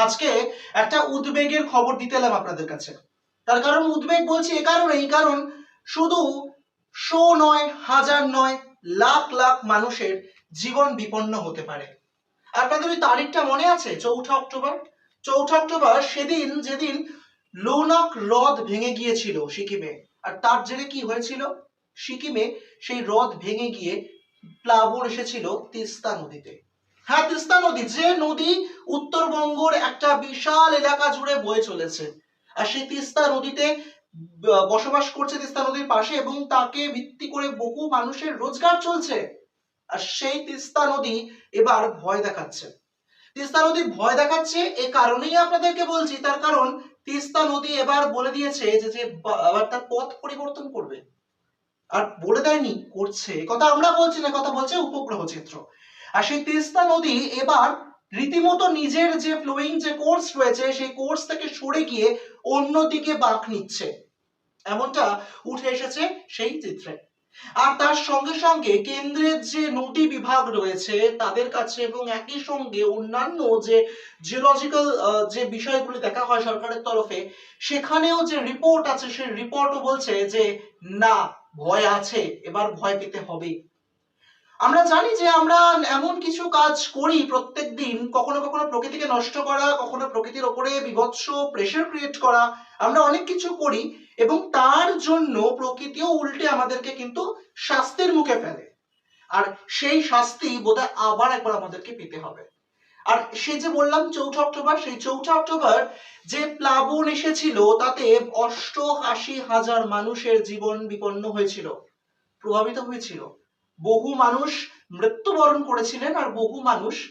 আজকে একটা উদ্বেগের খবর দিতে এলাম আপনাদের কাছে। তার কারণ উদ্বেগ বলছি এ কারণে, এই কারণ শুধু শো নয়, হাজার নয়, লাখ লাখ মানুষের জীবন বিপন্ন হতে পারে। আপনাদের ওই তারিখটা মনে আছে? চৌঠা অক্টোবর? চৌঠা অক্টোবর, সেদিন, যেদিন লোনাক হ্রদ ভেঙে গিয়েছিল সিকিমে। আর তার জেরে কি হয়েছিল? সিকিমে সেই হ্রদ ভেঙে গিয়ে প্লাবন এসেছিল তিস্তা নদীতে। হ্যাঁ তিস্তা নদী যে নদী উত্তরবঙ্গর একটা বিশাল এলাকা জুড়ে বয়ে চলেছে। আর সেই তিস্তা নদীতে বসবাস করছে তিস্তা নদীর পাশে এবং তাকে ভিত্তি করে বহু মানুষের রোজগার চলছে। আর সেই তিস্তা নদী এবার ভয় দেখাচ্ছে। তিস্তা নদী ভয় দেখাচ্ছে এ কারণেই আপনাদেরকে বলছি, তার কারণ তিস্তা নদী এবার বলে দিয়েছে যে যে আবার তার পথ পরিবর্তন করবে। আর বলে দেয়নি, করছে। কথা আমরা বলছি না কথা বলছে উপগ্রহ চিত্র। আর সেই তিস্তা নদী এবার রীতিমতো নিজের যে ফ্লোয়িং যে কোর্স রয়েছে, সেই কোর্স থেকে সরে গিয়ে অন্যদিকে বাঁক নিচ্ছে। এমনটা উঠে এসেছে সেই চিত্রে। আর তার সঙ্গে সঙ্গে কেন্দ্রের যে নদী বিভাগ রয়েছে, তাদের কাছে এবং একই সঙ্গে অন্যান্য যে জিওলজিক্যাল যে বিষয়গুলি দেখা হয় সরকারের তরফে, সেখানেও যে রিপোর্ট আছে, সেই রিপোর্টও বলছে যে, না, ভয় আছে, এবার ভয় পেতে হবে। আমরা জানি যে আমরা এমন কিছু কাজ করি প্রত্যেক দিন, কখনো কখনো প্রকৃতিকে নষ্ট করা, কখনো প্রকৃতির ওপরে বিভৎস প্রেশার ক্রিয়েট করা, আমরা অনেক কিছু করি এবং তার জন্য প্রকৃতিও উল্টে আমাদেরকে কিন্তু শাস্তির মুখে ফেলে। আর সেই শাস্তি বোধহয় আবার একবার আমাদেরকে পেতে হবে। আর সে যে বললাম চৌঠা অক্টোবর, সেই চৌঠা অক্টোবর যে প্লাবন এসেছিল, তাতে অষ্টআশি হাজার মানুষের জীবন বিপন্ন হয়েছিল, প্রভাবিত হয়েছিল। বহু মানুষ মৃত্যুবরণ করেছিলেন আর বহু মানুষ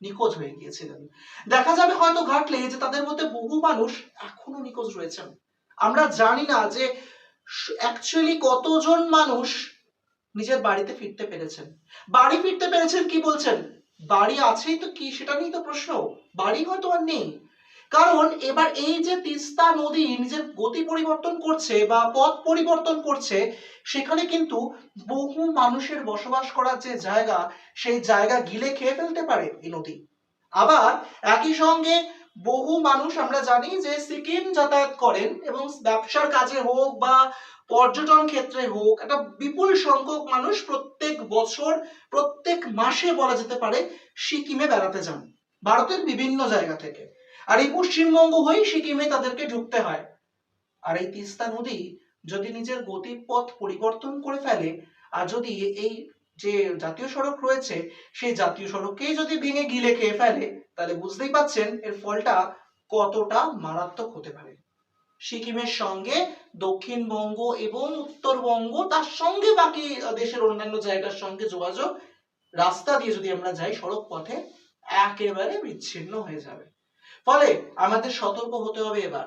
নিখোঁজ হয়ে গিয়েছিলেন। দেখা যাবে হয়তো ঘাটলে যে তাদের মধ্যে বহু মানুষ এখনও নিখোঁজ রয়েছেন। আমরা জানি না যে অ্যাকচুয়ালি কতজন মানুষ নিজের বাড়িতে ফিরতে পেরেছেন। বাড়ি ফিরতে পেরেছেন কি বলছেন? বাড়ি আছেই তো কি সেটা নিয়ে তো প্রশ্ন। বাড়ি হয়তো আর নেই। কারণ এবার এই যে তিস্তা নদী নিজের গতি পরিবর্তন করছে বা পথ পরিবর্তন করছে, সেখানে কিন্তু বহু মানুষের বসবাস করার যে জায়গা, সেই জায়গা গিলে খেয়ে ফেলতে পারে এই নদী। আবার একই সঙ্গে বহু মানুষ আমরা জানি যে সিকিম যাতায়াত করেন এবং ব্যবসার কাজে হোক বা পর্যটন ক্ষেত্রে হোক, একটা বিপুল সংখ্যক মানুষ প্রত্যেক বছর, প্রত্যেক মাসে বলা যেতে পারে সিকিমে বেড়াতে যান, ভারতের বিভিন্ন জায়গা থেকে। আর এই পশ্চিমবঙ্গ হয়েই সিকিমে তাদেরকে ঢুকতে হয়। আর এই তিস্তা নদী যদি নিজের গতিপথ পরিবর্তন করে ফেলে, আর যদি এই যে জাতীয় সড়ক রয়েছে, সেই জাতীয় সড়ককেই যদি ভেঙে গিলে খেয়ে ফেলে, তাহলে বুঝতেই পাচ্ছেন এর ফলটা কতটা মারাত্মক হতে পারে। সিকিমের সঙ্গে দক্ষিণবঙ্গ এবং উত্তরবঙ্গ, তার সঙ্গে বাকি দেশের অন্যান্য জায়গার সঙ্গে যোগাযোগ, রাস্তা দিয়ে যদি আমরা যাই সড়ক পথে একেবারে বিচ্ছিন্ন হয়ে যাবে। ফলে আমাদের সতর্ক হতে হবে এবার।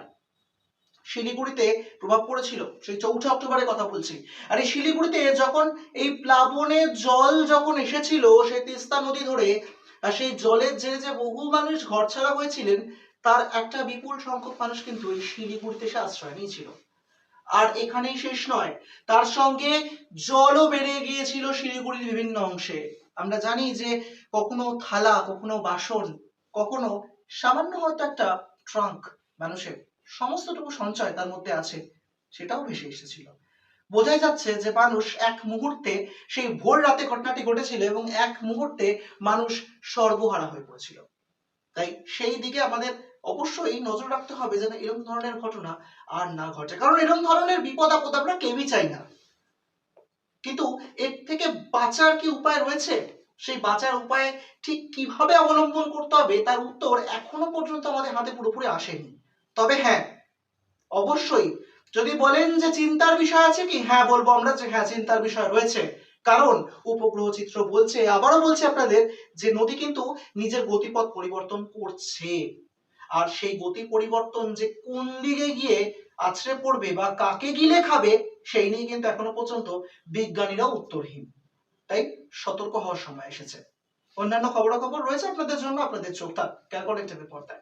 শিলিগুড়িতে প্রভাব পড়েছিল, সেই চৌঠা অক্টোবরের কথা বলছি। আর এই শিলিগুড়িতে যখন এই প্লাবনের জল যখন এসেছিল, সেই তিস্তা নদী ধরে, আর সেই জলের জেরে যে বহু মানুষ ঘরছাড়া হয়েছিলেন, তার একটা বিপুল সংখ্যক মানুষ কিন্তু এই শিলিগুড়িতে এসে আশ্রয় নিয়েছিল। আর এখানেই শেষ নয়, তার সঙ্গে জলও বেড়ে গিয়েছিল শিলিগুড়ির বিভিন্ন অংশে। আমরা জানি যে কখনো থালা, কখনো বাসন, কখনো সামান্য হয়তো একটা ট্রাঙ্ক মানুষের সমস্তটুকু সঞ্চয় তার মধ্যে আছে, সেটাও ভেসে এসেছিল। বোঝাই যাচ্ছে যে মানুষ এক মুহূর্তে সেই ভোর রাতে ঘটনাটি ঘটেছিল এবং এক মুহূর্তে মানুষ সর্বহারা হয়ে পড়েছিল। তাই সেই দিকে আমাদের অবশ্যই নজর রাখতে হবে যেন এরকম ধরনের ঘটনা আর না ঘটে। কারণ এরকম ধরনের বিপদ আপদ আমরা কেউই চাই না। কিন্তু এর থেকে বাঁচার কি উপায় রয়েছে? সেই বাঁচার উপায় ঠিক কীভাবে অবলম্বন করতে হবে তার উত্তর এখনও পর্যন্ত আমাদের হাতে পুরোপুরি আসেনি। তবে হ্যাঁ অবশ্যই যদি বলেন যে চিন্তার বিষয় আছে কি? হ্যাঁ বলব আমরা যে হ্যাঁ চিন্তার বিষয় রয়েছে। কারণ উপগ্রহ চিত্র বলছে, আবারও বলছে আপনাদের যে নদী কিন্তু নিজের গতিপথ পরিবর্তন করছে। আর সেই গতি পরিবর্তন যে কোন দিকে গিয়ে আছড়ে পড়বে বা কাকে গিলে খাবে, সেই নিয়ে কিন্তু এখনও পর্যন্ত বিজ্ঞানীরাও উত্তরহীন। তাই সতর্ক হওয়ার সময় এসেছে। অন্যান্য খবরাখবর রয়েছে আপনাদের জন্য, আপনাদের চোখ থাক ক্যালকুলেটারের পর্দায়।